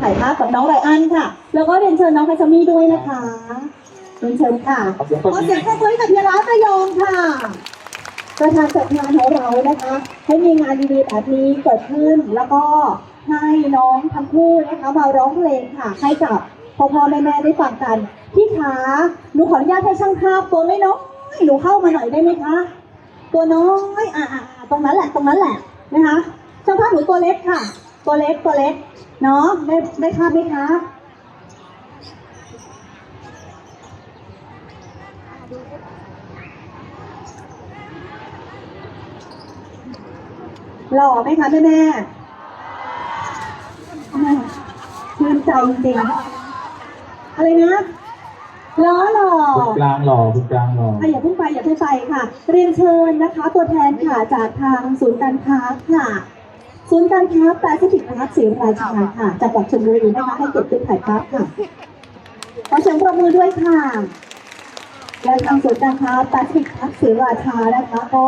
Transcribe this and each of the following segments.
ถ่ายภาพกับน้องไรอันค่ะ แล้วก็เรียนเชิญน้องไคซามี่ด้วยนะคะเรียนเชิญค่ะขอเสียงปขรบอมือเสียงปรบมือให้กับเฮียร้านระยองค่ะ ประธานจัดงานของเรานะคะ ให้มีงานดีๆแบบนี้เกิดขึ้น แล้วก็ให้น้องทั้งคู่นะคะมาร้องเพลงค่ะ ให้กับพ่อพ่อแม่แม่ๆได้ฟังกัน พี่ขาหนูขออนุญาตให้ช่างภาพตัวน้อยๆหนูเข้ามาหน่อยได้ไหมคะ ตัวน้อยอ่าตรงนั้นแหละตรงนั้นแหละนะคะช่างภาพหนูตัวเล็กค่ะ ตัวเล็กตัวเล็ก เนาะได้ได้ภาพไหมคะหล่อไหมคะแม่แม่แม่ชื่นใจจริงอะไรนะล้อหล่อคุณกลางหล่อคุณกลางหล่ออะอย่าเพิ่งไปอย่าเพิ่งไปค่ะ เรียนเชิญนะคะ ตัวแทนค่ะจากทางศูนย์การค้าค่ะ ศูนย์การค้าแปซิฟิกนะคะศรีราชาค่ะจังหวัดชลบุรีนะคะให้เก็บเป็นถ่ายภาพค่ะขอเสียงปรบมือด้วยค่ะและทางศูนย์การค้าแปซิฟิกพักศรีราชานะคะ ก็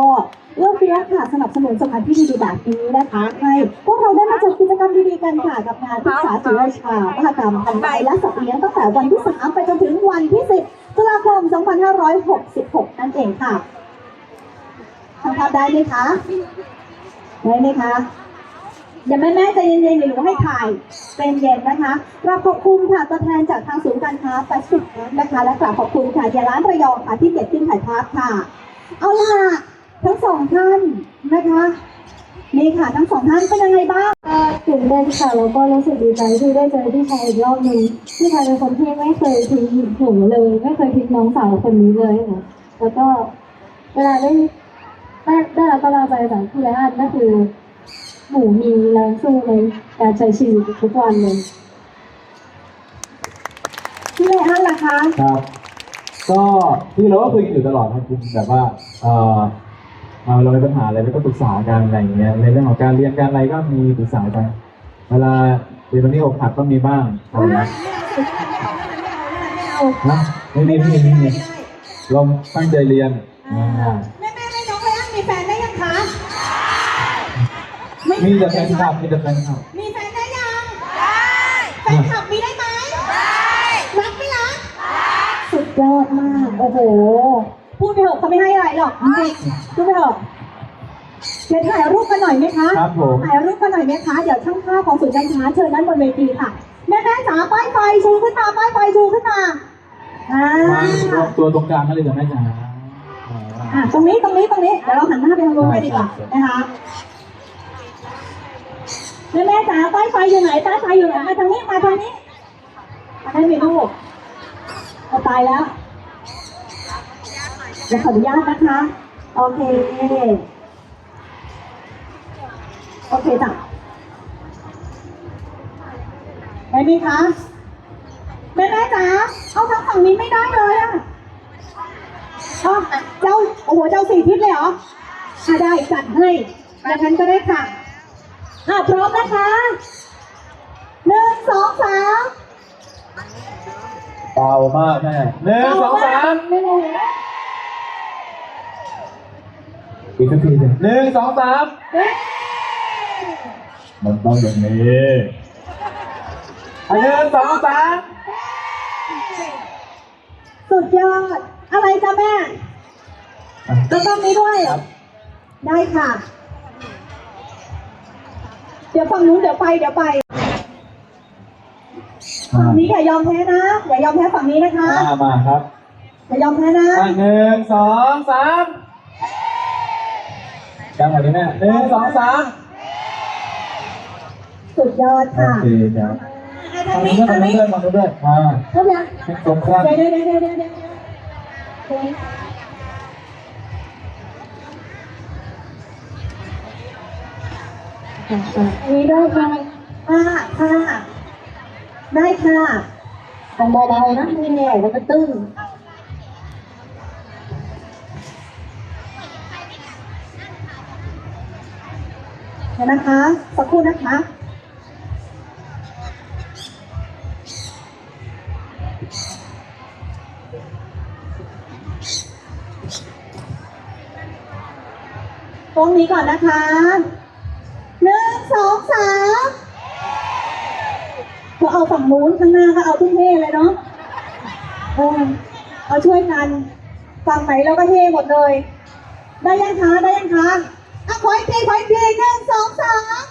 เอื้อเฟื้อค่ะสนับสนุนสถานที่ดีๆแบบนี้นะคะ ให้พวกเราได้มาจัดกิจกรรมดีๆกันค่ะกับงานพิษาศรีราชามหกรรมพันไม้และสัตว์เลี้ยงตั้งแต่วันที่ 3 ไปจนถึงวันที่ 10ตุลาคม 2566 นั่นเองค่ะทำภาพได้ไหมคะได้ไหมคะ เดี๋ยวแม่แม่ๆใจเย็นๆเดี๋ยวหนูให้ถ่ายใจเย็นนะคะกราบขอบคุณค่ะตัวแทนจากทางศูนย์การค้าแปซิฟิกนะคะ และกราบขอบคุณค่ะเดียร้านระยองค่ะที่เก็บขึ้นถ่ายภาพค่ะ เอาล่ะทั้งสองท่านนะคะนี่ค่ะทั้งสองท่านเป็นยังไงบ้างก็ตื่นเต้นค่ะแล้วก็รู้สึกดีใจที่ได้เจอพี่ชายอีกรอบหนึงพี่ชายเป็นคนที่ไม่เคยทิ้งหนูเลย ไม่เคยทิ้งน้องสาวคนนี้เลยค่ะแล้วก็เวลาได้ได้ได้รับกำลังใจจากพี่และอันก็คือ หนูมีแรงสู้ในการใช้ชีวิตทุกวันเลยพี่ไรอันล่ะคะครับ ก็ที่เราก็คุยกันอยู่ตลอดนะคุณแบบว่าเออเอ่อเรามีปัญหาอะไรก็ปรึกษากันอะไรอย่างเงี้ยในเรื่องของการเรียนการอะไรก็มีปรึกษากันเวลาเรียนวันนี้อกหักก็มีบ้างอะไรอย่างเงี้ยนะไม่มีไม่มีไม่มีเราตั้งใจเรียนอ่าแม่แม่ให้น้องไรอันมีแฟนได้ยังคะ มีแต่แฟนคลับมีแต่แฟนคลับมีแฟนได้ยังแฟนคลับมีได้ไหมรักไหมรักสุดยอดมากโอ้โห พูดไปเถอะเขาไม่ให้อะไรหรอกจริงๆพูดไปเถอะเดี๋ยวถ่ายรูปกันหน่อยไหมคะครับผมถ่ายรูปกันหน่อยไหมคะ เดี๋ยวช่างภาพของศูนย์การค้าเชิญด้านบนเวทีค่ะ แม่แม่จ๋าป้ายไฟชูขึ้นมาป้ายไฟชูขึ้นมาอ่ามารวมตัวตรงกลางกันเลยกับแม่จ๋าอ่าอะตรงนี้ตรงนี้ตรงนี้ เดี๋ยวเราหันหน้าไปทางโน้นกันดีกว่านะคะ แม่แม่จ๋าป้ายไฟอยู่ไหนป้ายไฟอยู่ไหนมาทางนี้มาทางนี้มาได้ไหมลูกเอาตายแล้วเดี๋ยวขออนุญาตนะคะ โอเค โอเคจ้ะได้ไหมคะแม่แม่จ๋าเอาทางฝั่งนี้ไม่ได้เลยอะอ๋อเจ้าโอ้โหเจ้าสี่ทิศเลยเหรอได้จัดให้อย่างนั้นก็ได้ค่ะ อะพร้อมนะคะหนึ่งสองสามเบามากแม่หนึ่งสองสามไม่รู้อีกสักทีหนึ่งหนึ่งสองสามเฮ้ยมันต้องอย่างนี้อะหนึ่งสองสามสุดยอด อะไรจ้ะแม่อะก็ต้องนี้ด้วยครับได้ค่ะ เดี๋ยวฝั่งนู้นเดี๋ยวไปเดี๋ยวไปอะฝั่งนี้อย่ายอมแพ้นะอย่ายอมแพ้ฝั่งนี้นะคะอะมาครับอย่ายอมแพ้นะอะหนึ่งสองสามจังหวะนี้แม่หนึ่งสองสามสุดยอดโอค่ะเคครับอะทาฝั่งงนี้นี้ด้วยทาฝั่งงนี้นี้ด้วยฝั่งนี้ด้วยมาครบยังให้ตรงข้ามเดี๋ยวเดี๋ยวเดี๋ยวเดี๋ยวเดี๋ยวเดี๋ยว อันนี้ได้ค่ะค่ะค่ะ ได้ค่ะต้องเบาๆนะไม่แน่แล้วก็ตึ้งเดี๋ยวนะคะ สักครู่นะคะตรงนี้ก่อนนะคะ นึ่งสองสามโอก็เอาฝั่งนู้นข้างหน้าก็เอาทุ่เท่เลยเนาะเออเอาช่วยกันฝั่งไหนเราก็เท่หมดเลย ได้ยังคะได้ยังคะอะขออีกทีขออีกทีหนึ่งสองสาม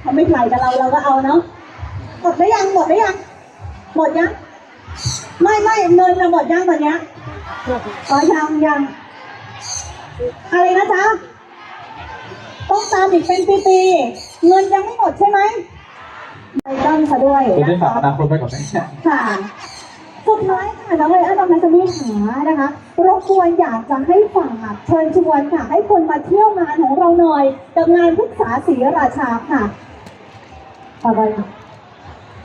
เขาไม่ถ่ายกับเราเราก็เอาเนาะหมดได้ยังหมดได้ยังหมดยังไม่ไม่เงินนะหมดยังตอนเนี้ยอ๋อยังยังอะไรนะจ๊ะ ต้องตามอีกเป็นปีๆเงินยังไม่หมดใช่ไหมไปตั้งซะด้วยจะได้นะฝากอคะ นาคตไว้กับแม่ ค่ะ สุดท้ายค่ะน้องเลยอันน้องนัสมีหานะคะรบกวนอยากจะให้ฝากเชิญชวนค่ะ ให้คนมาเที่ยวงานของเราหน่อยกับงานพฤกษาศรีราชาค่ะฝากไว้ค่ะ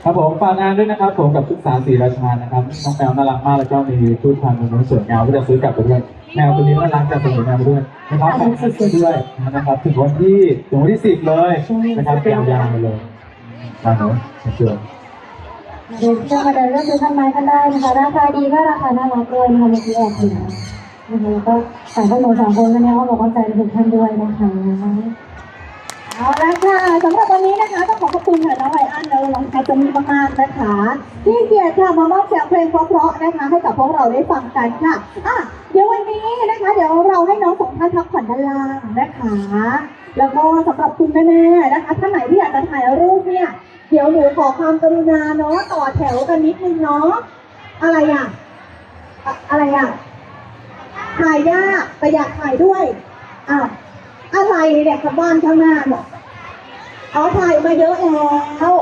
ครับผมฝากงานด้วยนะครับผมกับศึกษาศรีราชานะครับน้องแมวน่ารักมากแล้วก็มีพืชพันธุ์มันสวยงามก็จะซื้อกลับไปด้วย แมวตัวนี้น่ารักจะสวยงามไปด้วยนะครับฝากสุดๆด้วยนะครับถึงวันที่ถึงวันที่สิบเลยนะครับยาวๆไปเลยมาเนาะเชิญเดินเที่ยวมาเดินเลือกซื้อพันไม้กันได้นะคะราคาดีก็ราคาน่ารักด้วยนะคะเมื่อกี้แอบเห็นนะคะแล้วก็สายพวกหนูสองคนกันเนี่ยก็บอกว่าใจทุกท่านด้วยนะคะเอาละค่ะสำหรับวันนี้นะคะต้องขอขอบคุณค่ะน้องไลอ้อนและน้องแคทจะมีมากๆนะคะที่เกียรติค่ะมามอบเสียงเพลงเพราะๆนะคะให้กับพวกเราได้ฟังกันค่ะอะ นี้นะคะ เดี๋ยวเราให้น้องสองท่านพักผ่อนด้านล่างนะคะ แล้วก็สำหรับคุณแม่ๆนะคะท่านไหนที่อยากจะถ่ายรูปเนี่ย เดี๋ยวหนูขอความกรุณาเนาะต่อแถวกันนิดนึงเนาะอะไรอะอะอะไรอะถ่ายยากแต่อยากถ่ายด้วยอ้าวอะไรเนี่ยกับบ้านข้างหน้าเนี่ยเอาถ่ายมาเยอะแล้ว